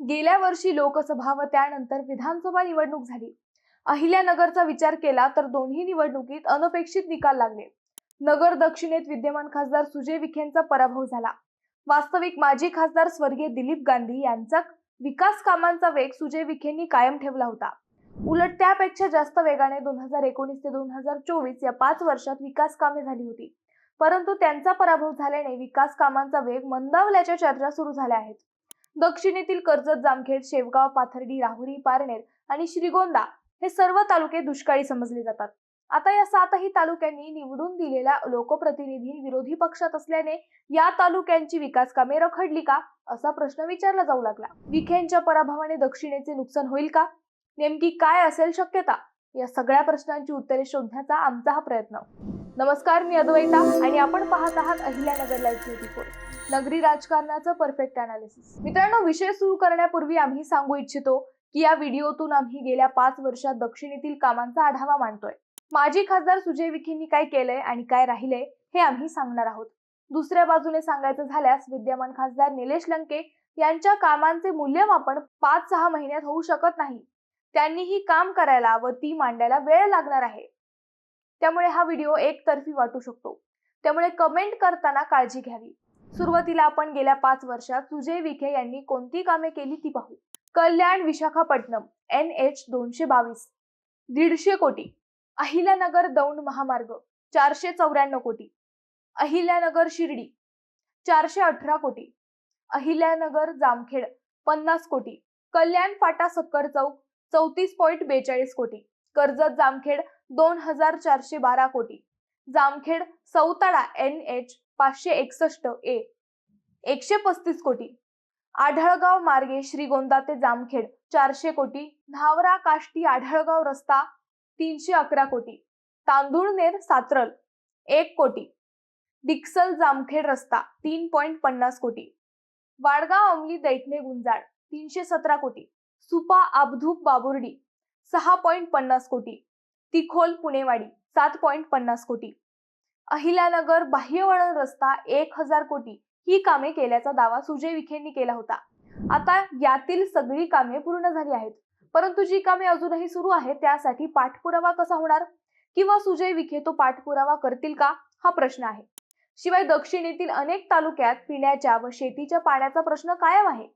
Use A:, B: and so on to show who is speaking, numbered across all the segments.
A: गेल्या वर्षी लोकसभा व त्यानंतर विधानसभा निवडणूक झाली. अहिल्यानगरचा विचार केला तर दोन्ही निवडणुकीत अनपेक्षित निकाल लागले. नगर दक्षिणेत विद्यमान खासदार सुजय विखेंचा पराभव झाला. वास्तविक माजी खासदार स्वर्गीय दिलीप गांधी यांचा विकास कामांचा वेग सुजय विखेंनी कायम ठेवला होता. उलट त्यापेक्षा जास्त वेगाने दोन हजार एकोणीस ते दोन हजार चोवीस या पाच वर्षात विकास कामे झाली होती. परंतु त्यांचा पराभव झाल्याने विकास कामांचा वेग मंदावल्याच्या चर्चा सुरू झाल्या आहेत. दक्षिणेतील कर्जत जामखेड शेवगाव पाथर्डी राहुरी पारनेर आणि श्रीगोंदा हे सर्व तालुके दुष्काळी समजले जातात. आता या सातही तालुक्यांनी निवडून दिलेल्या लोकप्रतिनिधी विरोधी पक्षात असल्याने या तालुक्यांची विकास कामे रखडली का असा प्रश्न विचारला जाऊ लागला. विखेंच्या पराभवाने दक्षिणेचे नुकसान होईल का? नेमकी काय असेल शक्यता? या सगळ्या प्रश्नांची उत्तरे शोधण्याचा आमचा हा प्रयत्न. नमस्कार मी अद्वैता आणि आपण पाहत आहात अहिल्यानगर लाईव्ह ट्वेंटी फोर नगरी राजकारणाचं परफेक्ट अनालिसिस मित्रांनो विषय सुरू करण्यापूर्वी आम्ही सांगू इच्छितो की या व्हिडिओतून आम्ही गेल्या पाच वर्षात दक्षिणेतील कामांचा आढावा मांडतोय. माजी खासदार सुजय विखेंनी काय केलंय आणि काय राहिलंय हे आम्ही सांगणार आहोत. दुसऱ्या बाजूने सांगायचं झाल्यास विद्यमान खासदार निलेश लंके यांच्या कामांचे मूल्यमापन पाच सहा महिन्यात होऊ शकत नाही. त्यांनीही काम करायला व ती मांडायला वेळ लागणार आहे. त्यामुळे हा व्हिडिओ एकतर्फी वाटू शकतो. त्यामुळे कमेंट करताना काळजी घ्यावी. सुरुवातीला आपण गेल्या पाच वर्षात सुजय विखे यांनी कोणती कामे केली ती पाहू. कल्याण विशाखापट्टणम एन एच दोनशे बावीस दीडशे कोटी. अहिल्यानगर दौंड महामार्ग चारशे चौऱ्याण्णव कोटी. अहिल्यानगर शिर्डी चारशे अठरा कोटी. अहिल्यानगर जामखेड पन्नास कोटी. कल्याण फाटा सक्कर चौक चौतीस पॉईंट बेचाळीस कोटी. कर्जत जामखेड दोन हजार चारशे बारा कोटी. जामखेड सौताळा एन एच पाचशे एकसष्ट ए. एकशे पस्तीस कोटी. आढळगाव मार्गे श्रीगोंदा ते जामखेड चारशे कोटी. न्हावरा काष्टी आढळगाव रस्ता तीनशे अकरा कोटी. तांदूळनेर सातरल एक कोटी. डिक्सल जामखेड रस्ता तीन पॉईंट पन्नास कोटी. वाडगाव अंमली दैठणे गुंजाळ तीनशे सतरा कोटी. सुपा आबधूप बाबुर्डी सहा पॉईंट पन्नास कोटी. तिखोल पुणेवाडी सात पॉईंट पन्नास कोटी. अहिल्यानगर बाह्यवळण रस्ता एक हजार कोटी ही कामे केल्याचा दावा सुजय विखेंनी केला होता. आता यातील सगळी कामे पूर्ण झाली आहेत. परंतु जी कामे अजूनही सुरू आहेत त्यासाठी पाठपुरावा कसा होणार? किंवा सुजय विखे तो पाठपुरावा करतील का? हा प्रश्न आहे. शिवाय दक्षिणेतील अनेक तालुक्यात पिण्याच्या व शेतीच्या पाण्याचा प्रश्न कायम आहे.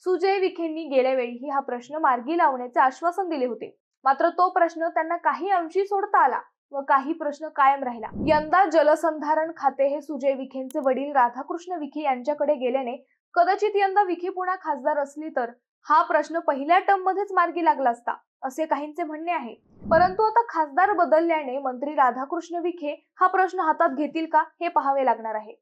A: सुजय विखेंनी गेल्या वेळीही हा प्रश्न मार्गी लावण्याचे आश्वासन दिले होते. मात्र तो प्रश्न त्यांना काही अंशी सोडता आला. व काही प्रश्न कायम राहिला. यंदा जलसंधारण खाते हे सुजय विखेंचे वडील राधाकृष्ण विखे यांच्याकडे गेल्याने कदाचित यंदा विखे पुन्हा खासदार असली तर हा प्रश्न पहिल्या टर्म मध्येच मार्गी लागला असता असे काहींचे म्हणणे आहे. परंतु आता खासदार बदलल्याने मंत्री राधाकृष्ण विखे हा प्रश्न हातात घेतील का हे पाहावे लागणार आहे.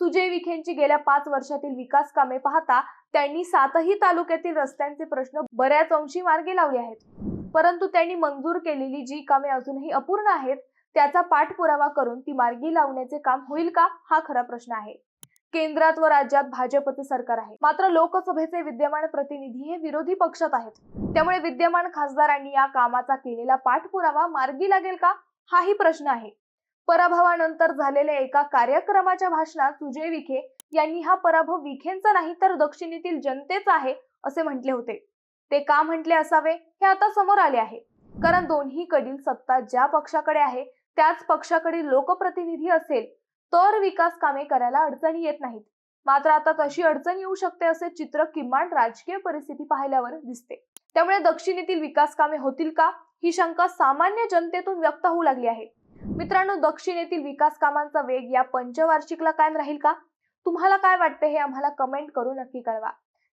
A: सुजय विखेंची गेल्या पाच वर्षातील विकास कामे पाहता त्यांनी सातही तालुक्यातील रस्त्यांचे प्रश्न बऱ्याच अंशी मार्गी लावले आहेत. परंतु त्यांनी मंजूर केलेली जी कामे अजूनही अपूर्ण आहेत त्याचा पाठपुरावा करून ती मार्गी लावण्याचे काम होईल का हा खरा प्रश्न आहे. केंद्रात व राज्यात भाजपचे सरकार आहे. मात्र लोकसभेचे विद्यमान प्रतिनिधी हे विरोधी पक्षात आहेत. त्यामुळे विद्यमान खासदारांनी या कामाचा केलेला पाठपुरावा मार्गी लागेल का हाही प्रश्न आहे. पराभवानंतर झालेल्या एका कार्यक्रमाच्या भाषणात सुजय विखे यांनी हा पराभव विखेंचा नाही तर दक्षिणेतील जनतेचा आहे असे म्हटले होते. ते का म्हटले असावे हे आता समोर आले आहे. कारण दोन्हीकडील सत्ता ज्या पक्षाकडे आहे त्याच पक्षाकडील लोकप्रतिनिधी असेल तर विकास कामे करायला अडचणी येत नाहीत. मात्र आता तशी अडचण येऊ शकते असे चित्र किमान राजकीय परिस्थिती पाहिल्यावर दिसते. त्यामुळे दक्षिणेतील विकास कामे होतील का? ही शंका सामान्य जनतेतून व्यक्त होऊ लागली आहे. मित्रांनो दक्षिणेतील विकास कामांचा वेग या पंचवार्षिकला कायम राहील का? तुम्हाला काय वाटते हे आम्हाला कमेंट करून नक्की कळवा.